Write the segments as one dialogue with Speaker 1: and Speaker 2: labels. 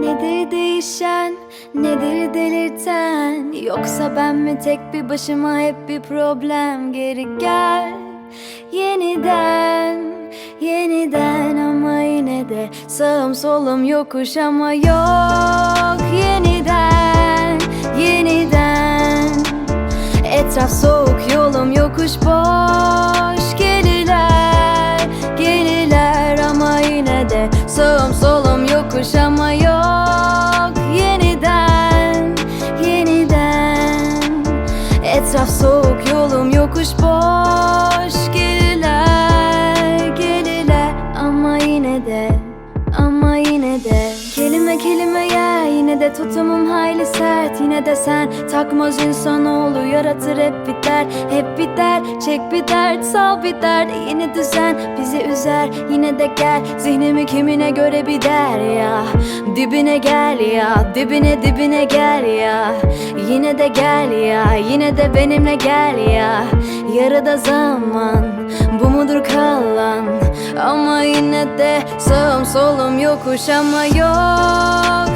Speaker 1: Nedir değişen, nedir delirten? Yoksa ben mi tek bir başıma hep bir problem? Geri gel yeniden, yeniden Ama yine de sağım solum yokuş ama yok. Yeniden, yeniden. Etraf soğuk yolum yokuş boş Etraf soğuk yolum yokuş boş. Gelirler, gelirler ama yine de ama yine de. Kelime kelime yer yine de tutumum hayli sert Yine de sen. Takmaz insanoğlu yaratır hep biter Hep biter çek bir dert sal bir dert. Yeni düzen bizi üzer yine de gel. Zihnimi kimine göre bir der ya. Dibine gel ya dibine dibine gel ya. Yine de gel ya yine de benimle gel ya. Yarıda zaman bu mudur kalan? Ama yine de sağım solum yokuş ama yok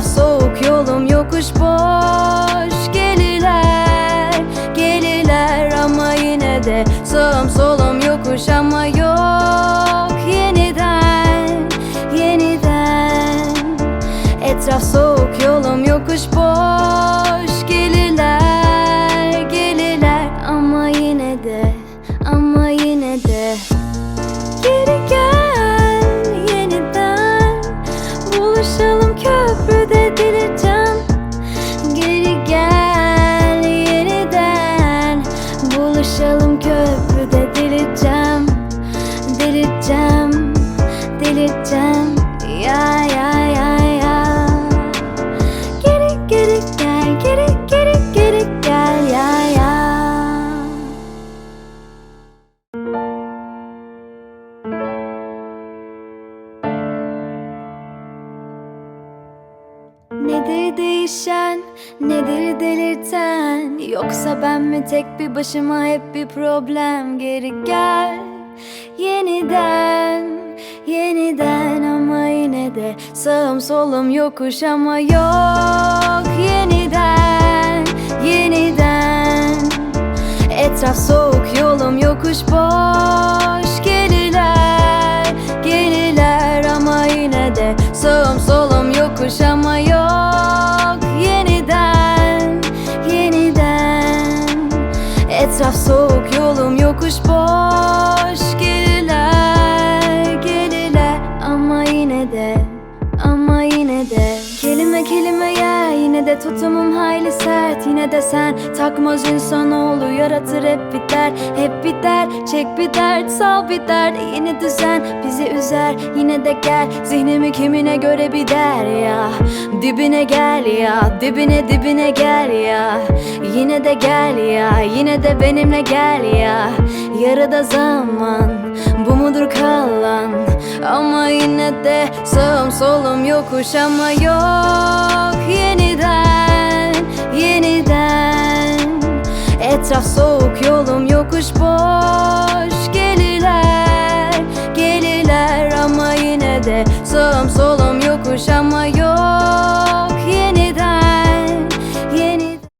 Speaker 1: Etraf soğuk yolum yokuş boş. Gelirler, gelirler ama yine de Sağım solum yokuş ama yok. Yeniden, yeniden. Etraf soğuk yolum yokuş boş Nedir değişen, nedir delirten? Yoksa ben mi tek bir başıma hep bir problem? Geri gel yeniden, yeniden Ama yine de sağım solum yokuş ama yok. Yeniden, yeniden. Etraf soğuk yolum yokuş boş Etraf soğuk yolum yokuş boş. Gelirler, gelirler ama yine de ama yine de. Kelime kelime yer yine de tutumum hayli sert. Yine de sen takmaz insanoğlu yaratır hep biter Hep biter çek bir dert sal bir dert. Yeni düzen bizi üzer yine de gel. Zihnimi kimine göre bir der ya. Dibine gel ya dibine dibine gel ya Yine de gel ya yine de benimle gel ya. Yarıda zaman bu mudur kalan? Ama yine de sağım solum yokuş ama yok. Yeniden yeniden. Etraf soğuk yolum yokuş boş. Gelirler gelirler ama yine de sağım solum yokuş ama yok.